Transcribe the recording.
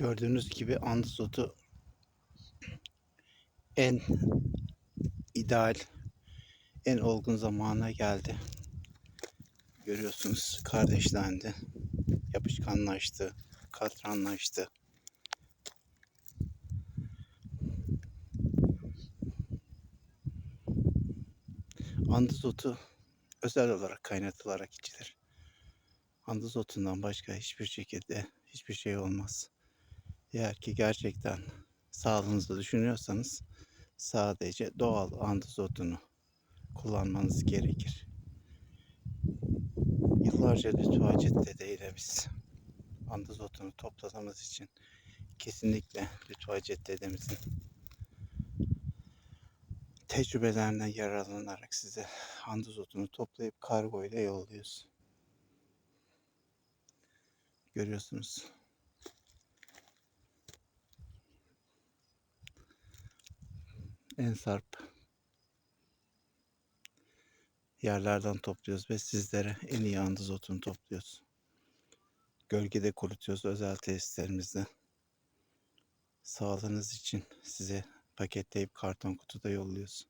Gördüğünüz gibi andız otu en ideal, en olgun zamana geldi. Görüyorsunuz kardeşlendi, yapışkanlaştı, katranlaştı. Andız otu özel olarak kaynatılarak içilir. Andız otundan başka hiçbir şekilde hiçbir şey olmaz. Eğer ki gerçekten sağlığınızı düşünüyorsanız sadece doğal andız otunu kullanmanız gerekir. Yıllarca Lütfü Hacet Dede ile biz andız otunu topladığımız için kesinlikle Lütfü Hacet dedemizin tecrübelerinden yararlanarak size andız otunu toplayıp kargo ile yolluyoruz. Görüyorsunuz. En sarp yerlerden topluyoruz ve sizlere en iyi andız otunu topluyoruz. Gölgede kurutuyoruz özel tesislerimizde. Sağlığınız için size paketleyip karton kutuda yolluyoruz.